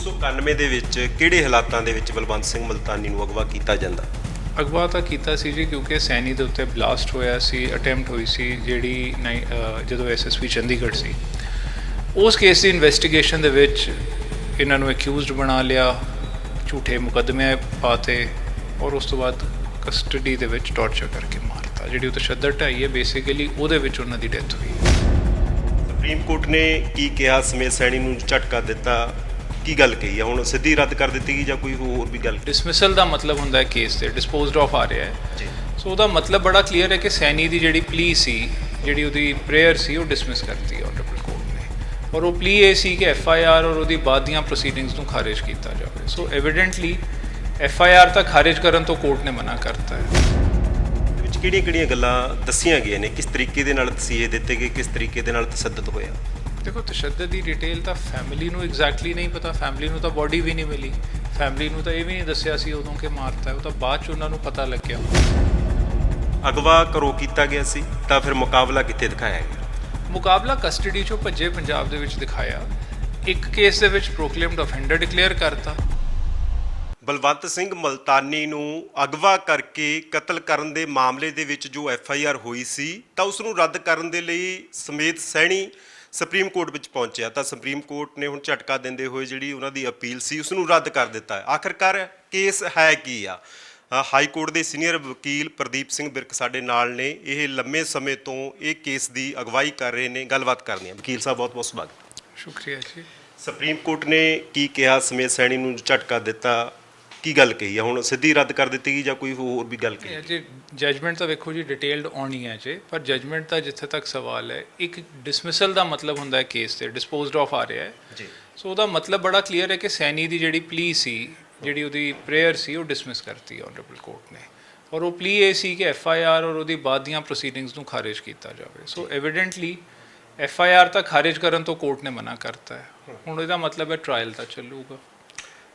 1991 ਦੇ ਵਿੱਚ ਕਿਹੜੇ ਹਾਲਾਤਾਂ ਦੇ ਵਿੱਚ ਬਲਵੰਤ ਸਿੰਘ ਮਲਤਾਨੀ ਨੂੰ ਅਗਵਾ ਕੀਤਾ ਜਾਂਦਾ? ਅਗਵਾ ਤਾਂ ਕੀਤਾ ਸੀ ਜੀ ਕਿਉਂਕਿ ਸੈਣੀ ਦੇ ਉੱਤੇ ਬਲਾਸਟ ਹੋਇਆ ਸੀ ਅਟੈਂਪਟ ਹੋਈ ਸੀ ਜਿਹੜੀ ਜਦੋਂ ਐਸਐਸਪੀ ਚੰਡੀਗੜ੍ਹ ਸੀ। ਉਸ ਕੇਸ ਦੀ ਇਨਵੈਸਟੀਗੇਸ਼ਨ ਦੇ ਵਿੱਚ ਇਹਨਾਂ ਨੂੰ ਅਕਿਊਜ਼ਡ ਬਣਾ ਲਿਆ ਝੂਠੇ ਮੁਕੱਦਮੇ ਪਾਤੇ ਔਰ ਉਸ ਤੋਂ ਬਾਅਦ ਕਸਟਡੀ ਦੇ ਵਿੱਚ ਟੌਰਚਰ ਕਰਕੇ ਮਾਰਤਾ ਜਿਹੜੀ ਉਹ ਤਸ਼ੱਦਦ ਢਾਈ ਹੈ ਬੇਸਿਕਲੀ ਉਹਦੇ ਵਿੱਚ ਉਹਨਾਂ ਦੀ ਡੈਥ ਹੋਈ। ਸੁਪਰੀਮ ਕੋਰਟ ਨੇ ਕੀ ਕਿਹਾ? ਸਮੇਤ ਸੈਣੀ ਨੂੰ ਝਟਕਾ ਦਿੱਤਾ। ਕੀ ਗੱਲ ਕਹੀ ਆ? ਹੁਣ ਸਿੱਧੀ ਰੱਦ ਕਰ ਦਿੱਤੀ ਗਈ ਜਾਂ ਕੋਈ ਹੋਰ ਵੀ ਗੱਲ? ਡਿਸਮਿਸਲ ਦਾ ਮਤਲਬ ਹੁੰਦਾ ਹੈ ਕੇਸ ਤੇ ਡਿਸਪੋਜ਼ਡ ਆਫ ਆ ਰਿਹਾ ਹੈ। ਜੀ। ਸੋ ਉਹਦਾ ਮਤਲਬ ਬੜਾ ਕਲੀਅਰ ਹੈ ਕਿ ਸੈਣੀ ਦੀ ਜਿਹੜੀ ਪਲੀ ਸੀ ਜਿਹੜੀ ਉਹਦੀ ਪ੍ਰੇਅਰ ਸੀ ਉਹ ਡਿਸਮਿਸ ਕਰਤੀ ਆਨਰੇਬਲ ਕੋਰਟ ਨੇ। ਔਰ ਉਹ ਪਲੀ ਇਹ ਸੀ ਕਿ ਐਫ ਆਈ ਆਰ ਔਰ ਉਹਦੀ ਬਾਅਦ ਦੀਆਂ ਪ੍ਰੋਸੀਡਿੰਗਸ ਨੂੰ ਖਾਰਜ ਕੀਤਾ ਜਾਵੇ। ਸੋ ਐਵੀਡੈਂਟਲੀ ਐਫ ਆਈ ਆਰ ਤਾਂ ਖਾਰਜ ਕਰਨ ਤੋਂ ਕੋਰਟ ਨੇ ਮਨਾ ਕਰਤਾ ਹੈ। ਵਿੱਚ ਕਿਹੜੀਆਂ-ਕਿਹੜੀਆਂ ਗੱਲਾਂ ਦੱਸੀਆਂ ਗਈਆਂ ਨੇ? ਕਿਸ ਤਰੀਕੇ ਦੇ ਨਾਲ ਤਸੀਹੇ ਦਿੱਤੇ ਗਏ? ਕਿਸ ਤਰੀਕੇ ਦੇ ਨਾਲ ਤਸੱਦਦ ਹੋਇਆ? ਦੇਖੋ ਤਸ਼ੱਦਦ ਦੀ ਡਿਟੇਲ ਤਾਂ ਫੈਮਿਲੀ ਨੂੰ ਐਗਜ਼ੈਕਟਲੀ ਨਹੀਂ ਪਤਾ ਫੈਮਿਲੀ ਨੂੰ ਤਾਂ ਬੋਡੀ ਵੀ ਨਹੀਂ ਮਿਲੀ। ਫੈਮਿਲੀ ਨੂੰ ਤਾਂ ਇਹ ਵੀ ਨਹੀਂ ਦੱਸਿਆ ਸੀ ਉਦੋਂ ਕਿ ਮਾਰਤਾ ਉਹ ਤਾਂ ਬਾਅਦ ਚ ਉਹਨਾਂ ਨੂੰ ਪਤਾ ਲੱਗਿਆ। ਅਗਵਾ ਕਰੋ ਕੀਤਾ ਗਿਆ ਸੀ ਤਾਂ ਫਿਰ ਮੁਕਾਬਲਾ ਕਿੱਥੇ ਦਿਖਾਇਆ ਗਿਆ? ਮੁਕਾਬਲਾ ਕਸਟਡੀ ਚੋਂ ਭੱਜੇ ਪੰਜਾਬ ਦੇ ਵਿੱਚ ਦਿਖਾਇਆ। ਇੱਕ ਕੇਸ ਦੇ ਵਿੱਚ ਪ੍ਰੋਕਲੇਮਡ ਅਫੈਂਡਰ ਡਿਕਲੇਅਰ ਕਰਤਾ। ਬਲਵੰਤ ਸਿੰਘ ਮਲਤਾਨੀ ਨੂੰ ਅਗਵਾ ਕਰਕੇ ਕਤਲ ਕਰਨ ਦੇ ਮਾਮਲੇ ਦੇ ਵਿੱਚ ਜੋ ਐਫ ਆਈ ਆਰ ਹੋਈ ਸੀ ਤਾਂ ਉਸ ਨੂੰ ਰੱਦ ਕਰਨ ਦੇ ਲਈ ਸਮੇਤ ਸੈਣੀ ਸੁਪਰੀਮ ਕੋਰਟ ਵਿੱਚ ਪਹੁੰਚਿਆ ਤਾਂ ਸੁਪਰੀਮ ਕੋਰਟ ਨੇ ਹੁਣ ਝਟਕਾ ਦਿੰਦੇ ਹੋਏ ਜਿਹੜੀ ਉਹਨਾਂ ਦੀ ਅਪੀਲ ਸੀ ਉਸ ਨੂੰ ਰੱਦ ਕਰ ਦਿੱਤਾ ਹੈ। ਆਖਰਕਾਰ ਕੇਸ ਹੈ ਕੀ ਆ? ਹਾਈ ਕੋਰਟ ਦੇ ਸੀਨੀਅਰ ਵਕੀਲ ਪ੍ਰਦੀਪ ਸਿੰਘ ਬਿਰਕ ਸਾਡੇ ਨਾਲ ਨੇ। ਇਹ ਲੰਮੇ ਸਮੇਂ ਤੋਂ ਇਹ ਕੇਸ ਦੀ ਅਗਵਾਈ ਕਰ ਰਹੇ ਨੇ। ਗੱਲਬਾਤ ਕਰਨੀ ਹੈ। ਵਕੀਲ ਸਾਹਿਬ ਬਹੁਤ ਬਹੁਤ ਸਵਾਗਤ। ਸ਼ੁਕਰੀਆ ਜੀ। ਸੁਪਰੀਮ ਕੋਰਟ ਨੇ ਕੀ ਕਿਹਾ? ਸਮੇਤ ਸੈਣੀ ਨੂੰ ਝਟਕਾ ਦਿੱਤਾ। ਕੀ ਗੱਲ ਕਹੀ ਆ? ਹੁਣ ਸਿੱਧੀ ਰੱਦ ਕਰ ਦਿੱਤੀ ਗਈ ਜਾਂ ਕੋਈ ਹੋਰ ਵੀ ਗੱਲ ਕਹੀ? ਅਜੇ ਜਜਮੈਂਟ ਤਾਂ ਵੇਖੋ ਜੀ ਡਿਟੇਲਡ ਆਉਣੀ ਹੈ ਜੇ ਪਰ ਜਜਮੈਂਟ ਦਾ ਜਿੱਥੇ ਤੱਕ ਸਵਾਲ ਹੈ ਇੱਕ ਡਿਸਮਿਸਲ ਦਾ ਮਤਲਬ ਹੁੰਦਾ ਹੈ ਕੇਸ ਤੇ ਡਿਸਪੋਜ਼ਡ ਆਫ ਆ ਰਿਹਾ ਹੈ। ਜੀ। ਸੋ ਉਹਦਾ ਮਤਲਬ ਬੜਾ ਕਲੀਅਰ ਹੈ ਕਿ ਸੈਣੀ ਦੀ ਜਿਹੜੀ ਪਲੀ ਸੀ ਜਿਹੜੀ ਉਹਦੀ ਪ੍ਰੇਅਰ ਸੀ ਉਹ ਡਿਸਮਿਸ ਕਰਤੀ ਆਨਰੇਬਲ ਕੋਰਟ ਨੇ। ਔਰ ਉਹ ਪਲੀ ਇਹ ਸੀ ਕਿ ਐਫ ਆਈ ਆਰ ਔਰ ਉਹਦੀ ਬਾਅਦ ਦੀਆਂ ਪ੍ਰੋਸੀਡਿੰਗਸ ਨੂੰ ਖਾਰਜ ਕੀਤਾ ਜਾਵੇ। ਸੋ ਐਵੀਡੈਂਟਲੀ ਐਫ ਆਈ ਆਰ ਤਾਂ ਖਾਰਜ ਕਰਨ ਤੋਂ ਕੋਰਟ ਨੇ ਮਨਾ ਕਰਤਾ ਹੈ। ਹੁਣ ਇਹਦਾ ਮਤਲਬ ਹੈ ਟ੍ਰਾਇਲ ਤਾਂ ਚੱਲੂਗਾ।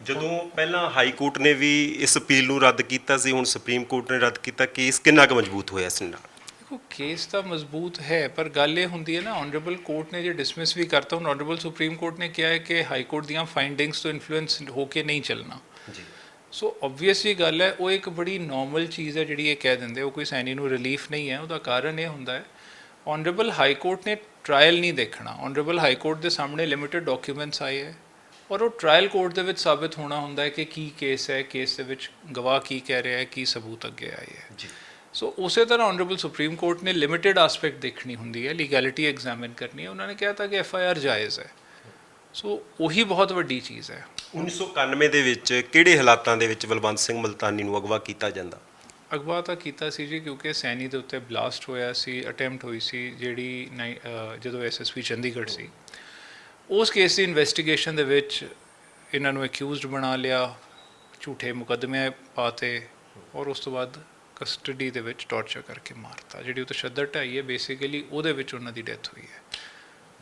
ਜਦੋਂ ਪਹਿਲਾਂ ਹਾਈ ਕੋਰਟ ਨੇ ਵੀ ਇਸ ਅਪੀਲ ਨੂੰ ਰੱਦ ਕੀਤਾ ਸੀ ਹੁਣ ਸੁਪਰੀਮ ਕੋਰਟ ਨੇ ਰੱਦ ਕੀਤਾ ਕੇਸ ਕਿੰਨਾ ਕੁ ਮਜ਼ਬੂਤ ਹੋਇਆ ਇਸ ਨਾਲ? ਦੇਖੋ ਕੇਸ ਤਾਂ ਮਜ਼ਬੂਤ ਹੈ ਪਰ ਗੱਲ ਇਹ ਹੁੰਦੀ ਹੈ ਨਾ ਆਨਰੇਬਲ ਕੋਰਟ ਨੇ ਜੇ ਡਿਸਮਿਸ ਵੀ ਕਰਤਾ ਹੁਣ ਆਨਰੇਬਲ ਸੁਪਰੀਮ ਕੋਰਟ ਨੇ ਕਿਹਾ ਹੈ ਕਿ ਹਾਈ ਕੋਰਟ ਦੀਆਂ ਫਾਈਂਡਿੰਗਸ ਤੋਂ ਇਨਫਲੂਐਂਸ ਹੋ ਕੇ ਨਹੀਂ ਚੱਲਣਾ। ਜੀ। ਸੋ ਆਬਵੀਅਸਲੀ ਗੱਲ ਹੈ ਉਹ ਇੱਕ ਬੜੀ ਨਾਰਮਲ ਚੀਜ਼ ਹੈ ਜਿਹੜੀ ਇਹ ਕਹਿ ਦਿੰਦੇ ਉਹ ਕੋਈ ਸੈਣੀ ਨੂੰ ਰਿਲੀਫ ਨਹੀਂ ਹੈ ਉਹਦਾ ਕਾਰਨ ਇਹ ਹੁੰਦਾ ਹੈ ਆਨਰੇਬਲ ਹਾਈ ਕੋਰਟ ਨੇ ਟ੍ਰਾਇਲ ਨਹੀਂ ਦੇਖਣਾ ਆਨਰੇਬਲ ਹਾਈ ਕੋਰਟ ਦੇ ਸਾਹਮਣੇ ਲਿਮਿਟਿਡ ਡਾਕੂਮੈਂਟਸ ਆਏ ਹੈ ਔਰ ਉਹ ਟ੍ਰਾਇਲ ਕੋਰਟ ਦੇ ਵਿੱਚ ਸਾਬਿਤ ਹੋਣਾ ਹੁੰਦਾ ਹੈ ਕਿ ਕੀ ਕੇਸ ਹੈ ਕੇਸ ਦੇ ਵਿੱਚ ਗਵਾਹ ਕੀ ਕਹਿ ਰਿਹਾ ਹੈ ਕੀ ਸਬੂਤ ਅੱਗੇ ਆਏ ਹੈ। ਜੀ। ਸੋ ਉਸੇ ਤਰ੍ਹਾਂ ਆਨਰੇਬਲ ਸੁਪਰੀਮ ਕੋਰਟ ਨੇ ਲਿਮਿਟਿਡ ਐਸਪੈਕਟ ਦੇਖਣੀ ਹੁੰਦੀ ਹੈ ਲੀਗੈਲਿਟੀ ਐਗਜ਼ਾਮਿਨ ਕਰਨੀ ਹੈ। ਉਹਨਾਂ ਨੇ ਕਿਹਾ ਤਾਂ ਕਿ ਐਫ ਆਈ ਆਰ ਜਾਇਜ਼ ਹੈ। ਸੋ ਉਹੀ ਬਹੁਤ ਵੱਡੀ ਚੀਜ਼ ਹੈ। 1991 ਦੇ ਵਿੱਚ ਕਿਹੜੇ ਹਾਲਾਤਾਂ ਦੇ ਵਿੱਚ ਬਲਵੰਤ ਸਿੰਘ ਮਲਤਾਨੀ ਨੂੰ ਅਗਵਾ ਕੀਤਾ ਜਾਂਦਾ? ਅਗਵਾ ਤਾਂ ਕੀਤਾ ਸੀ ਜੀ ਕਿਉਂਕਿ ਸੈਣੀ ਦੇ ਉੱਤੇ ਬਲਾਸਟ ਹੋਇਆ ਸੀ ਅਟੈਂਪਟ ਹੋਈ ਸੀ ਜਿਹੜੀ ਜਦੋਂ ਐਸਐਸਪੀ ਚੰਡੀਗੜ੍ਹ ਸੀ। ਉਸ ਕੇਸ ਦੀ ਇਨਵੈਸਟੀਗੇਸ਼ਨ ਦੇ ਵਿੱਚ ਇਹਨਾਂ ਨੂੰ ਅਕਿਊਜ਼ਡ ਬਣਾ ਲਿਆ ਝੂਠੇ ਮੁਕੱਦਮੇ ਪਾਤੇ ਔਰ ਉਸ ਤੋਂ ਬਾਅਦ ਕਸਟਡੀ ਦੇ ਵਿੱਚ ਟੌਰਚਰ ਕਰਕੇ ਮਾਰਤਾ ਜਿਹੜੀ ਉਹ ਤਸ਼ੱਦਦ ਢਾਈ ਹੈ ਬੇਸਿਕਲੀ ਉਹਦੇ ਵਿੱਚ ਉਹਨਾਂ ਦੀ ਡੈਥ ਹੋਈ ਹੈ।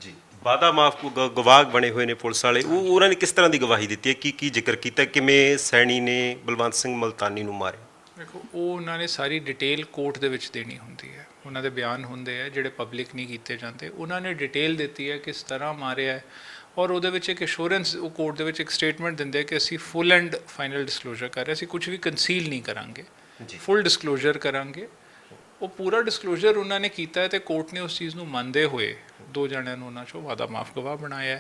ਜੀ ਵਾਦਾ ਮਾਫ ਗਵਾਹ ਬਣੇ ਹੋਏ ਨੇ ਪੁਲਿਸ ਵਾਲੇ ਉਹ ਉਹਨਾਂ ਨੇ ਕਿਸ ਤਰ੍ਹਾਂ ਦੀ ਗਵਾਹੀ ਦਿੱਤੀ ਹੈ? ਕੀ ਕੀ ਜ਼ਿਕਰ ਕੀਤਾ ਕਿਵੇਂ ਸੈਣੀ ਨੇ ਬਲਵੰਤ ਸਿੰਘ ਮਲਤਾਨੀ ਨੂੰ ਮਾਰਿਆ ਦੇਖੋ ਉਹ ਉਹਨਾਂ ਨੇ ਸਾਰੀ ਡਿਟੇਲ ਕੋਰਟ ਦੇ ਵਿੱਚ ਦੇਣੀ ਹੁੰਦੀ ਹੈ। ਉਹਨਾਂ ਦੇ ਬਿਆਨ ਹੁੰਦੇ ਆ ਜਿਹੜੇ ਪਬਲਿਕ ਨਹੀਂ ਕੀਤੇ ਜਾਂਦੇ ਉਹਨਾਂ ਨੇ ਡਿਟੇਲ ਦਿੱਤੀ ਹੈ ਕਿਸ ਤਰ੍ਹਾਂ ਮਾਰਿਆ ਹੈ ਔਰ ਉਹਦੇ ਵਿੱਚ ਇੱਕ ਅਸ਼ੋਰੈਂਸ ਉਹ ਕੋਰਟ ਦੇ ਵਿੱਚ ਇੱਕ ਸਟੇਟਮੈਂਟ ਦਿੰਦੇ ਆ ਕਿ ਅਸੀਂ ਫੁੱਲ ਐਂਡ ਫਾਈਨਲ ਡਿਸਕਲੋਜ਼ਰ ਕਰ ਰਹੇ ਅਸੀਂ ਕੁਝ ਵੀ ਕਨਸੀਲ ਨਹੀਂ ਕਰਾਂਗੇ। ਫੁੱਲ ਡਿਸਕਲੋਜ਼ਰ ਕਰਾਂਗੇ ਉਹ ਪੂਰਾ ਡਿਸਕਲੋਜ਼ਰ ਉਹਨਾਂ ਨੇ ਕੀਤਾ ਹੈ ਤੇ ਕੋਰਟ ਨੇ ਉਸ ਚੀਜ਼ ਨੂੰ ਮੰਨਦੇ ਹੋਏ ਦੋ ਜਣਿਆਂ ਨੂੰ ਉਹਨਾਂ ਚੋਂ ਵਾਦਾ ਮਾਫ ਗਵਾਹ ਬਣਾਇਆ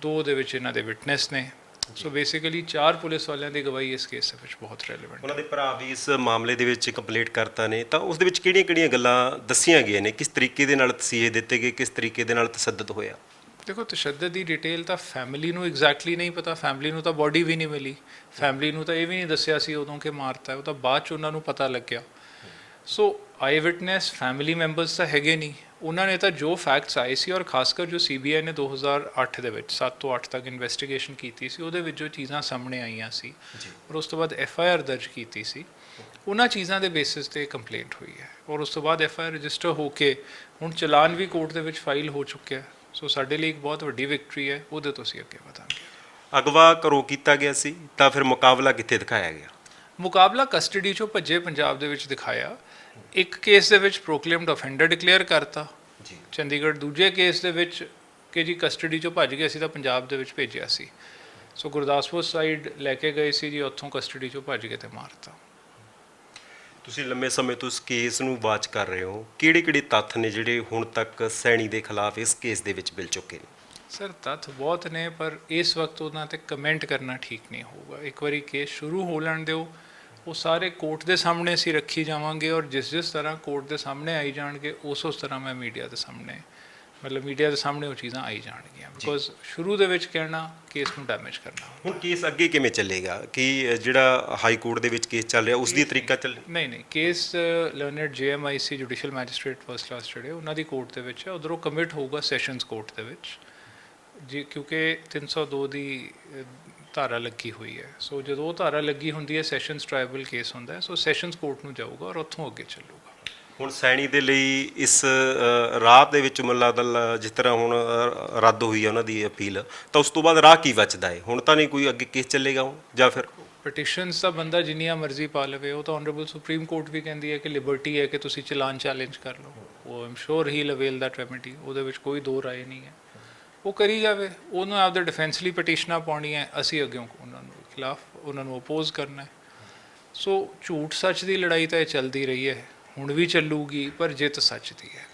ਦੋ ਦੇ ਵਿੱਚ ਇਹਨਾਂ ਦੇ ਵਿਟਨੈਸ ਨੇ ਸੋ ਬੇਸਿਕਲੀ ਚਾਰ ਪੁਲਿਸ ਵਾਲਿਆਂ ਦੀ ਗਵਾਹੀ ਇਸ ਕੇਸ ਦੇ ਵਿੱਚ ਬਹੁਤ ਰੈਲੇਵੈਂਟ ਉਹਨਾਂ ਦੇ ਭਰਾ ਵੀ ਇਸ ਮਾਮਲੇ ਦੇ ਵਿੱਚ ਕੰਪਲੀਟ ਕਰਤਾ ਨੇ। ਤਾਂ ਉਸ ਦੇ ਵਿੱਚ ਕਿਹੜੀਆਂ-ਕਿਹੜੀਆਂ ਗੱਲਾਂ ਦੱਸੀਆਂ ਗਈਆਂ ਨੇ? ਕਿਸ ਤਰੀਕੇ ਦੇ ਨਾਲ ਤਸੀਹੇ ਦਿੱਤੇ ਗਏ? ਕਿਸ ਤਰੀਕੇ ਦੇ ਨਾਲ ਤਸੱਦਦ ਹੋਇਆ? ਦੇਖੋ ਤਸ਼ੱਦਦ ਦੀ ਡਿਟੇਲ ਤਾਂ ਫੈਮਿਲੀ ਨੂੰ ਐਗਜ਼ੈਕਟਲੀ ਨਹੀਂ ਪਤਾ। ਫੈਮਿਲੀ ਨੂੰ ਤਾਂ ਬੋਡੀ ਵੀ ਨਹੀਂ ਮਿਲੀ। ਫੈਮਿਲੀ ਨੂੰ ਤਾਂ ਇਹ ਵੀ ਨਹੀਂ ਦੱਸਿਆ ਸੀ ਉਦੋਂ ਕਿ ਮਾਰਤਾ ਉਹ ਤਾਂ ਬਾਅਦ ਚ ਉਹਨਾਂ ਨੂੰ ਪਤਾ ਲੱਗਿਆ। So eye witness family members ਤਾਂ ਹੈਗੇ ਨਹੀਂ। ਉਹਨਾਂ ਨੇ ਤਾਂ ਜੋ ਫੈਕਟਸ ਆਏ ਸੀ ਔਰ ਖਾਸ ਕਰ ਜੋ ਸੀਬੀਆਈ ਨੇ 2008 ਦੇ ਵਿੱਚ 7 ਤੋਂ 8 ਤੱਕ ਇਨਵੈਸਟੀਗੇਸ਼ਨ ਕੀਤੀ ਸੀ ਉਹਦੇ ਵਿੱਚ ਜੋ ਚੀਜ਼ਾਂ ਸਾਹਮਣੇ ਆਈਆਂ ਸੀ ਔਰ ਉਸ ਤੋਂ ਬਾਅਦ ਐਫ ਆਈ ਆਰ ਦਰਜ ਕੀਤੀ ਸੀ ਉਹਨਾਂ ਚੀਜ਼ਾਂ ਦੇ ਬੇਸਿਸ ਤੇ ਕੰਪਲੇਂਟ ਹੋਈ ਹੈ ਔਰ ਉਸ ਤੋਂ ਬਾਅਦ ਐਫ ਆਈ ਆਰ ਰਜਿਸਟਰ ਹੋ ਕੇ ਹੁਣ ਚਲਾਨ ਵੀ ਕੋਰਟ ਦੇ ਵਿੱਚ ਫਾਈਲ ਹੋ ਚੁੱਕਿਆ ਸੋ ਸਾਡੇ ਲਈ ਇੱਕ ਬਹੁਤ ਵੱਡੀ ਵਿਕਟਰੀ ਹੈ ਉਹਦੇ ਤੋਂ ਅਸੀਂ ਅੱਗੇ ਵਧਾਂਗੇ। ਅਗਵਾ ਕਰੋ ਕੀਤਾ ਗਿਆ ਸੀ ਤਾਂ ਫਿਰ ਮੁਕਾਬਲਾ ਕਿੱਥੇ ਦਿਖਾਇਆ ਗਿਆ? ਮੁਕਾਬਲਾ ਕਸਟਡੀ ਚੋਂ ਭੱਜੇ ਪੰਜਾਬ ਦੇ ਵਿੱਚ ਦਿਖਾਇਆ। ਇੱਕ ਕੇਸ ਦੇ ਵਿੱਚ ਪ੍ਰੋਕਲੇਮਡ ਅਫੈਂਡਰ ਡਿਕਲੇਅਰ ਕਰਤਾ। ਜੀ। ਚੰਡੀਗੜ੍ਹ ਦੂਜੇ ਕੇਸ ਦੇ ਵਿੱਚ ਕਿ ਜੀ ਕਸਟਡੀ ਚੋਂ ਭੱਜ ਗਏ ਅਸੀਂ ਤਾਂ ਪੰਜਾਬ ਦੇ ਵਿੱਚ ਭੇਜਿਆ ਸੀ। ਸੋ ਗੁਰਦਾਸਪੁਰ ਸਾਈਡ ਲੈ ਕੇ ਗਏ ਸੀ ਜੀ ਉੱਥੋਂ ਕਸਟਡੀ ਚੋਂ ਭੱਜ ਕੇ ਤੇ ਮਾਰਤਾ। ਤੁਸੀਂ ਲੰਮੇ ਸਮੇਂ ਤੋਂ ਇਸ ਕੇਸ ਨੂੰ ਵਾਚ ਕਰ ਰਹੇ ਹੋ। ਕਿਹੜੇ ਕਿਹੜੇ ਤੱਥ ਨੇ ਜਿਹੜੇ ਹੁਣ ਤੱਕ ਸੈਣੀ ਦੇ ਖਿਲਾਫ ਇਸ ਕੇਸ ਦੇ ਵਿੱਚ ਮਿਲ ਚੁੱਕੇ ਨੇ? ਸਰ ਤੱਥ ਬਹੁਤ ਨੇ ਪਰ ਇਸ ਵਕਤ ਉਹਨਾਂ ਤੇ ਕਮੈਂਟ ਕਰਨਾ ਠੀਕ ਨਹੀਂ ਹੋਊਗਾ। ਇੱਕ ਵਾਰੀ ਕੇਸ ਸ਼ੁਰੂ ਹੋ ਲੈਣ ਦਿਓ। ਉਹ ਸਾਰੇ ਕੋਰਟ ਦੇ ਸਾਹਮਣੇ ਅਸੀਂ ਰੱਖੀ ਜਾਵਾਂਗੇ ਔਰ ਜਿਸ ਜਿਸ ਤਰ੍ਹਾਂ ਕੋਰਟ ਦੇ ਸਾਹਮਣੇ ਆਈ ਜਾਣਗੇ ਉਸ ਉਸ ਤਰ੍ਹਾਂ ਮੈਂ ਮੀਡੀਆ ਦੇ ਸਾਹਮਣੇ ਮਤਲਬ ਮੀਡੀਆ ਦੇ ਸਾਹਮਣੇ ਉਹ ਚੀਜ਼ਾਂ ਆਈ ਜਾਣਗੀਆਂ। ਬਿਕੋਜ਼ ਸ਼ੁਰੂ ਦੇ ਵਿੱਚ ਕਹਿਣਾ ਕੇਸ ਨੂੰ ਡੈਮੇਜ ਕਰਨਾ। ਹੁਣ ਕੇਸ ਅੱਗੇ ਕਿਵੇਂ ਚੱਲੇਗਾ? ਕਿ ਜਿਹੜਾ ਹਾਈ ਕੋਰਟ ਦੇ ਵਿੱਚ ਕੇਸ ਚੱਲ ਰਿਹਾ ਉਸ ਦੀ ਤਰੀਕਾ ਚੱਲ ਨਹੀਂ ਨਹੀਂ case learned GMIC judicial magistrate first class ਜਿਹੜੇ ਉਹਨਾਂ ਦੀ ਕੋਰਟ ਦੇ ਵਿੱਚ ਹੈ। ਉਧਰੋਂ ਕਮਿਟ ਹੋਊਗਾ ਸੈਸ਼ਨਸ ਕੋਰਟ ਦੇ ਵਿੱਚ। ਜੀ ਕਿਉਂਕਿ 302 ਦੀ ਧਾਰਾ ਲੱਗੀ ਹੋਈ ਹੈ। ਸੋ ਜਦੋਂ ਉਹ ਧਾਰਾ ਲੱਗੀ ਹੁੰਦੀ ਹੈ ਸੈਸ਼ਨਸ ਟ੍ਰਾਈਬਲ ਕੇਸ ਹੁੰਦਾ ਹੈ ਸੋ ਸੈਸ਼ਨਸ ਕੋਰਟ ਨੂੰ ਜਾਊਗਾ ਔਰ ਉੱਥੋਂ ਅੱਗੇ ਚੱਲੂਗਾ। ਹੁਣ ਸੈਣੀ ਦੇ ਲਈ ਇਸ ਰਾਹ ਦੇ ਵਿੱਚ ਮੈਨੂੰ ਲੱਗਦਾ ਲ- ਜਿਸ ਤਰ੍ਹਾਂ ਹੁਣ ਰੱਦ ਹੋਈ ਹੈ ਉਹਨਾਂ ਦੀ ਅਪੀਲ ਤਾਂ ਉਸ ਤੋਂ ਬਾਅਦ ਰਾਹ ਕੀ ਬਚਦਾ ਹੈ? ਹੁਣ ਤਾਂ ਨਹੀਂ ਕੋਈ ਅੱਗੇ ਕੇਸ ਚੱਲੇਗਾ ਹੁਣ ਜਾਂ ਫਿਰ? ਪਟੀਸ਼ਨਸ ਦਾ ਬੰਦਾ ਜਿੰਨੀਆਂ ਮਰਜ਼ੀ ਪਾ ਲਵੇ ਉਹ ਤਾਂ ਆਨਰੇਬਲ ਸੁਪਰੀਮ ਕੋਰਟ ਵੀ ਕਹਿੰਦੀ ਹੈ ਕਿ ਲਿਬਰਟੀ ਹੈ ਕਿ ਤੁਸੀਂ ਚਲਾਨ ਚੈਲੰਜ ਕਰ ਲਓ। ਉਹ ਆਮ ਸ਼ੋਰ ਹੀ ਅਵੇਲ ਦਾ ਰੈਮੇਡੀ ਉਹਦੇ ਵਿੱਚ ਕੋਈ ਦੋ ਰਾਏ ਨਹੀਂ ਹੈ। ਉਹ ਕਰੀ ਜਾਵੇ ਉਹਨੂੰ ਆਪਦੇ ਡਿਫੈਂਸ ਲਈ ਪਟੀਸ਼ਨਾਂ ਪਾਉਣੀਆਂ ਅਸੀਂ ਅੱਗੇ ਉਹਨਾਂ ਨੂੰ ਖਿਲਾਫ ਉਹਨਾਂ ਨੂੰ ਅਪੋਜ਼ ਕਰਨਾ ਹੈ। ਸੋ ਝੂਠ ਸੱਚ ਦੀ ਲੜਾਈ ਤਾਂ ਇਹ ਚੱਲਦੀ ਰਹੀ ਹੈ ਹੁਣ ਵੀ ਚੱਲੂਗੀ ਪਰ ਜਿੱਤ ਸੱਚ ਦੀ ਹੈ।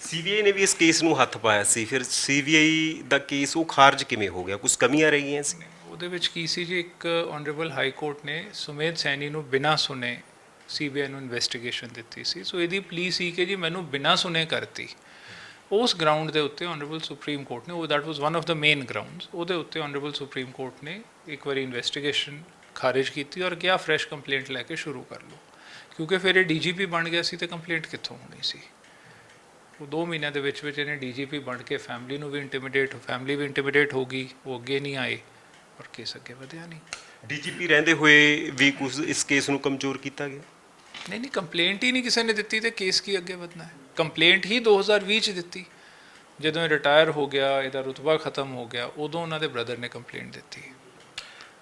ਸੀਬੀਆਈ ਨੇ ਵੀ ਇਸ ਕੇਸ ਨੂੰ ਹੱਥ ਪਾਇਆ ਸੀ ਫਿਰ ਸੀਬੀਆਈ ਦਾ ਕੇਸ ਉਹ ਖਾਰਜ ਕਿਵੇਂ ਹੋ ਗਿਆ? ਕੁਝ ਕਮੀਆਂ ਰਹਿ ਗਈਆਂ ਸੀ? ਉਹਦੇ ਵਿੱਚ ਕੀ ਸੀ ਜੀ ਇੱਕ ਆਨਰੇਬਲ ਹਾਈ ਕੋਰਟ ਨੇ ਸੁਮੇਧ ਸੈਣੀ ਨੂੰ ਬਿਨਾਂ ਸੁਨੇ ਸੀਬੀਆਈ ਨੂੰ ਇਨਵੈਸਟੀਗੇਸ਼ਨ ਦਿੱਤੀ ਸੀ। ਸੋ ਇਹਦੀ ਪਲੀ ਸੀ ਕਿ ਜੀ ਮੈਨੂੰ ਬਿਨਾਂ ਸੁਨੇ ਕਰਤੀ। ਉਸ ਗਰਾਊਂਡ ਦੇ ਉੱਤੇ ਆਨਰੇਬਲ ਸੁਪਰੀਮ ਕੋਰਟ ਨੇ ਉਹ that was one of the main grounds ਉਹਦੇ ਉੱਤੇ ਆਨਰੇਬਲ ਸੁਪਰੀਮ ਕੋਰਟ ਨੇ ਇੱਕ ਵਾਰੀ ਇਨਵੈਸਟੀਗੇਸ਼ਨ ਖਾਰਿਜ ਕੀਤੀ ਔਰ ਕਿਹਾ ਫਰੈਸ਼ ਕੰਪਲੇਂਟ ਲੈ ਕੇ ਸ਼ੁਰੂ ਕਰ ਲਓ। ਕਿਉਂਕਿ ਫਿਰ ਇਹ ਡੀਜੀਪੀ ਬਣ ਗਿਆ ਸੀ ਤੇ ਕੰਪਲੇਂਟ ਕਿੱਥੋਂ ਹੋਣੀ ਸੀ? ਉਹ 2 ਮਹੀਨਿਆਂ ਦੇ ਵਿੱਚ ਵਿੱਚ ਇਹਨੇ ਡੀਜੀਪੀ ਬਣ ਕੇ ਫੈਮਿਲੀ ਨੂੰ ਵੀ ਇੰਟੀਮੀਡੇਟ ਫੈਮਿਲੀ ਵੀ ਇੰਟੀਮੀਡੇਟ ਹੋ ਗਈ ਉਹ ਅੱਗੇ ਨਹੀਂ ਆਏ ਔਰ ਕੇਸ ਅੱਗੇ ਵਧਿਆ ਨਹੀਂ। ਡੀਜੀਪੀ ਰਹਿੰਦੇ ਹੋਏ ਵੀ ਕੁਝ ਇਸ ਕੇਸ ਨੂੰ ਕਮਜ਼ੋਰ ਕੀਤਾ ਗਿਆ? ਨਹੀਂ ਨਹੀਂ ਕੰਪਲੇਂਟ ਹੀ ਨਹੀਂ ਕਿਸੇ ਨੇ ਦਿੱਤੀ ਤੇ ਕੇਸ ਕੀ ਅੱਗੇ ਵਧਣਾ ਹੈ? ਕੰਪਲੇਂਟ ਹੀ 2020 ਚ ਦਿੱਤੀ। ਜਦੋਂ ਇਹ ਰਿਟਾਇਰ ਹੋ ਗਿਆ ਇਹਦਾ ਰੁਤਬਾ ਖਤਮ ਹੋ ਗਿਆ ਉਦੋਂ ਉਹਨਾਂ ਦੇ ਬ੍ਰਦਰ ਨੇ ਕੰਪਲੇਂਟ ਦਿੱਤੀ।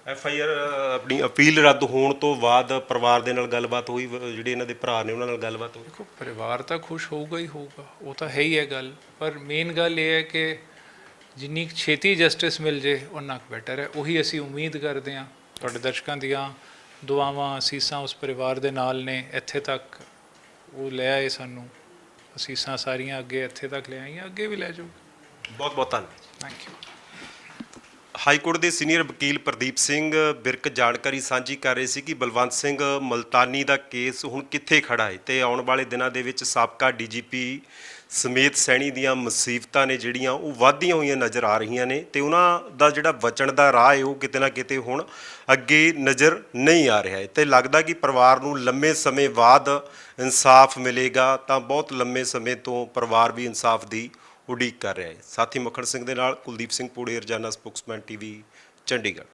ਐਫ ਆਈ ਆਰ ਆਪਣੀ ਅਪੀਲ ਰੱਦ ਹੋਣ ਤੋਂ ਬਾਅਦ ਪਰਿਵਾਰ ਦੇ ਨਾਲ ਗੱਲਬਾਤ ਹੋਈ ਜਿਹੜੇ ਇਹਨਾਂ ਦੇ ਭਰਾ ਨੇ ਉਹਨਾਂ ਨਾਲ ਗੱਲਬਾਤ ਹੋਈ? ਦੇਖੋ ਪਰਿਵਾਰ ਤਾਂ ਖੁਸ਼ ਹੋਊਗਾ ਹੀ ਹੋਊਗਾ ਉਹ ਤਾਂ ਹੈ ਹੀ ਹੈ ਗੱਲ। ਪਰ ਮੇਨ ਗੱਲ ਇਹ ਹੈ ਕਿ ਜਿੰਨੀ ਛੇਤੀ ਜਸਟਿਸ ਮਿਲ ਜੇ ਉਹਨਾਂ ਕੁ ਬੈਟਰ ਹੈ। ਉਹੀ ਅਸੀਂ ਉਮੀਦ ਕਰਦੇ ਹਾਂ। ਤੁਹਾਡੇ ਦਰਸ਼ਕਾਂ ਦੀਆਂ ਦੁਆਵਾਂ ਅਸੀਸਾਂ ਉਸ ਪਰਿਵਾਰ ਦੇ ਨਾਲ ਨੇ ਇੱਥੇ ਤੱਕ ਉਹ ਲੈ ਆਏ ਸਾਨੂੰ। ਅਸੀਸਾਂ ਸਾਰੀਆਂ ਅੱਗੇ ਇੱਥੇ ਤੱਕ ਲੈ ਆਈਆਂ ਅੱਗੇ ਵੀ ਲੈ ਜਾਓ। ਬਹੁਤ ਬਹੁਤ ਧੰਨਵਾਦ। ਥੈਂਕ ਯੂ ਹਾਈ ਕੋਰਟ ਦੇ ਸੀਨੀਅਰ ਵਕੀਲ ਪ੍ਰਦੀਪ ਸਿੰਘ ਬਿਰਕ ਜਾਣਕਾਰੀ ਸਾਂਝੀ ਕਰ ਰਹੇ ਸੀ ਕਿ ਬਲਵੰਤ ਸਿੰਘ ਮਲਤਾਨੀ ਦਾ ਕੇਸ ਹੁਣ ਕਿੱਥੇ ਖੜਾ ਹੈ ਤੇ ਆਉਣ ਵਾਲੇ ਦਿਨਾਂ ਦੇ ਵਿੱਚ ਸਾਬਕਾ ਡੀਜੀਪੀ ਸਮੇਤ ਸੈਣੀ ਦੀਆਂ ਮੁਸੀਬਤਾਂ ਨੇ ਜਿਹੜੀਆਂ ਉਹ ਵਧਦੀਆਂ ਹੋਈਆਂ ਨਜ਼ਰ ਆ ਰਹੀਆਂ ਨੇ ਤੇ ਉਹਨਾਂ ਦਾ ਜਿਹੜਾ ਵਚਨ ਦਾ ਰਾਹ ਹੈ ਉਹ ਕਿਤੇ ਨਾ ਕਿਤੇ ਹੁਣ ਅੱਗੇ ਨਜ਼ਰ ਨਹੀਂ ਆ ਰਿਹਾ ਹੈ। ਤੇ ਲੱਗਦਾ ਕਿ ਪਰਿਵਾਰ ਨੂੰ ਲੰਮੇ ਸਮੇਂ ਬਾਅਦ ਇਨਸਾਫ ਮਿਲੇਗਾ ਤਾਂ ਬਹੁਤ ਲੰਮੇ ਸਮੇਂ ਤੋਂ ਪਰਿਵਾਰ ਵੀ ਇਨਸਾਫ ਦੀ ਉਡੀਕ ਕਰ ਰਿਹਾ ਹੈ। ਸਾਥੀ ਮੱਖਣ ਸਿੰਘ ਦੇ ਨਾਲ ਕੁਲਦੀਪ ਸਿੰਘ ਪੂੜੇ, ਰਜਾਨਾ ਸਪੋਕਸਮੈਨ ਟੀਵੀ, ਚੰਡੀਗੜ੍ਹ।